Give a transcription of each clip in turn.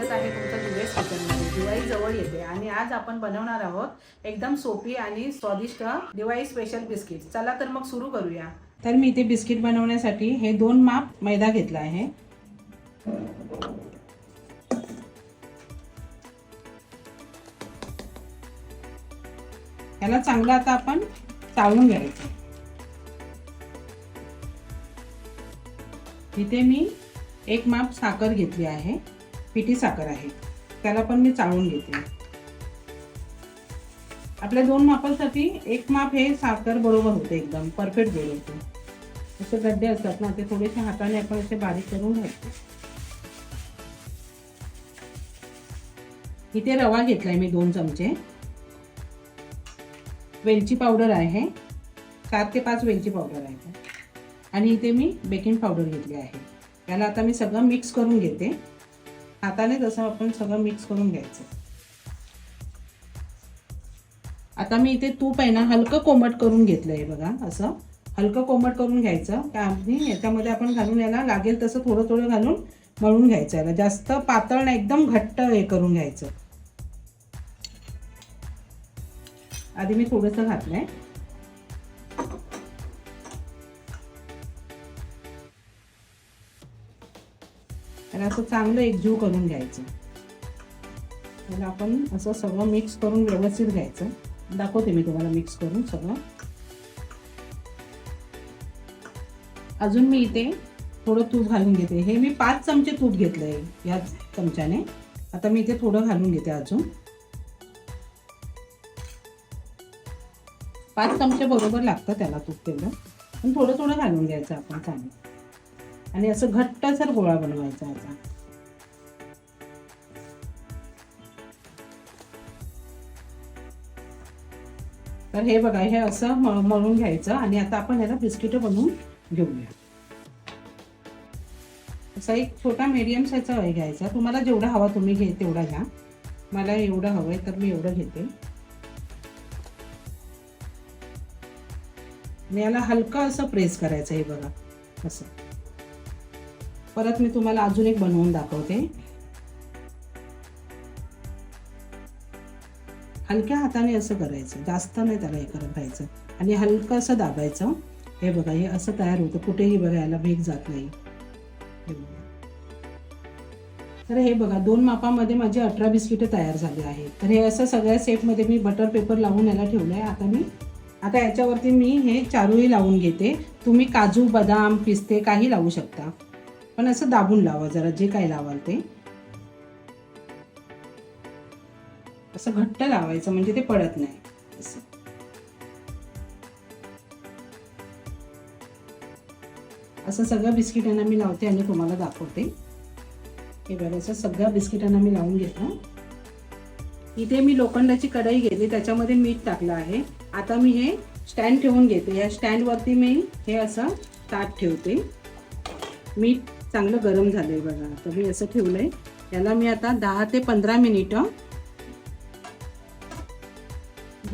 स्वागत आहे तुमच्या दिवेश किचनमध्ये दिवाळी जवळ येते आणि आज आपण बनवणार आहोत एकदम सोपी आणि स्वादिष्ट दिवाळी स्पेशल बिस्किट चला तर मग सुरू करूया. तर मी इथे बिस्किट बनवण्यासाठी हे दोन माप मैदा घेतला आहे. याला चांगलं आता आपण चाळून घ्यायचं. इथे मी एक माप साखर घेतली आहे. पिठी साखर आहे. त्याला पण मी चाळून घेते. आपल्या दोन मापासाठी एक माप हे साखर बरोबर होते एकदम परफेक्ट जोड होते. असे गड्डे असतात ना ते थोडेसे हाताने आपण असे बारीक करून घ्यायचे. इथे रवा घेतलाय मी दोन चमचे. वेलची पावडर आहे. चार ते पाच वेलची पावडर आहे. आणि इथे मी बेकिंग पावडर घेतली आहे. याला आता मी सगळं मिक्स करून घेते. हाताने जसं आपण सगळं मिक्स करून घ्यायचं. आता मी इथे तूप आहे ना हलकं कोमट करून घेतलं आहे बघा असं. हलकं कोमट करून घ्यायचं. का आम्ही याच्यामध्ये आपण घालून याला लागेल तसं थोडं थोडं घालून मळून घ्यायचं याला. जास्त पातळ नाही एकदम घट्ट हे करून घ्यायचं. आधी मी थोडंसं घातलं आहे त्याला असं चांगलं एकजीव करून घ्यायचं. त्याला आपण असं सगळं मिक्स करून व्यवस्थित घ्यायचं. दाखवते मी तुम्हाला मिक्स करून सगळं. अजून मी इथे थोडं तूप घालून घेते. हे मी पाच चमचे तूप घेतलं आहे या चमच्याने. आता मी इथे थोडं घालून घेते अजून. पाच चमचे बरोबर लागतं त्याला तूप तेवढं. पण थोडं थोडं घालून घ्यायचं आपण चांगलं. आणि असं घट्टसर गोळा बनवायचा आता. तर हे बघा हे असं म- मळून घ्यायचं आणि आता आपण याला बिस्किट बनवून घेऊया. असा एक छोटा मीडियम साईजचा वय घ्यायचा. तुम्हाला जेवढा हवा तुम्ही घे तेवढा घ्या. मला एवढं हवंय तर मी एवढं घेते. आणि याला हलका असं प्रेस करायचं हे बघा असं. परत मी तुम्हाला अजून एक बनवून दाखवते. हलक्या हाताने असं करायचं. जास्त नाही त्याला हे करत राहायचं. आणि हलकं असं दाबायचं. हे बघा हे असं तयार होतं. कुठेही बघायला भेग जात नाही. तर हे बघा दोन मापामध्ये माझे अठरा बिस्किटं तयार झाले आहेत. तर हे असं सगळ्या सेटमध्ये मी बटर पेपर लावून याला ठेवलं आहे आता मी आता याच्यावरती मी हे चारोळी लावून घेते. तुम्ही काजू बदाम पिस्ते काही लावू शकता. पण असं दाबून लावा जरा जे काही लावाल ते. असं घट्ट लावायचं म्हणजे ते पडत नाही. असं. असं सगळं बिस्किटांना मी लावते आणि तुम्हाला दाखवते. हे बघा असं सगळ्या बिस्किटांना मी लावून घेतलं. इथे मी लोखंडाची कढई घेतली त्याच्यामध्ये मीठ टाकलं आहे. आता मी हे स्टँड ठेवून घेते. या स्टँडवरती मी हे असं ताट ठेवते. मीठ चांगलं गरम झालंय बघा. आता मी असं आहे याला मी आता दहा ते पंधरा मिनिटं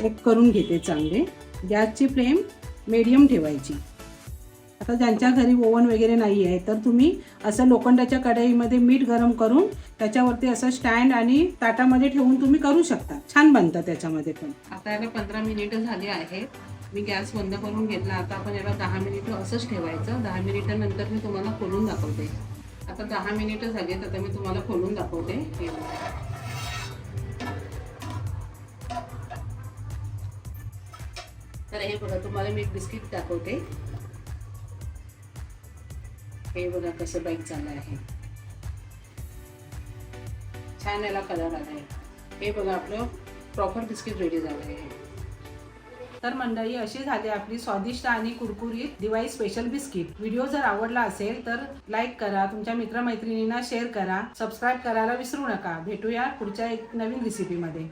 बेक करून घेते चांगले. गॅसची फ्लेम मीडियम ठेवायची. आता ज्यांच्या घरी ओव्हन वगैरे नाही आहे तर तुम्ही असं लोखंडाच्या कढईमध्ये मीठ गरम करून त्याच्यावरती असं स्टँड आणि ताटामध्ये ठेवून तुम्ही करू शकता. छान बनतं त्याच्यामध्ये पण. आता याला पंधरा मिनिटं झाली आहेत. मी गॅस बंद करून घेतला. आता आपण याला दहा मिनिटं असंच ठेवायचं. दहा मिनिटानंतर मी तुम्हाला खोलून दाखवते. आता दहा मिनिटं झालीत आता मी तुम्हाला खोलून दाखवते. हे तर हे बघा तुम्हाला मी बिस्किट दाखवते. हे बघा कसं बाईक झालं आहे. छान याला कलर आला आहे हे बघा आपलं प्रॉपर बिस्किट रेडी झालं आहे तर मंडळी अशी झाली आपली स्वादिष्ट आणि कुरकुरीत दिवाळी स्पेशल बिस्किट व्हिडिओ जर आवडला असेल तर लाईक करा तुमच्या मित्रमैत्रिणींना शेअर करा सबस्क्राईब करायला विसरू नका. भेटूया पुढच्या एक नवीन रेसिपीमध्ये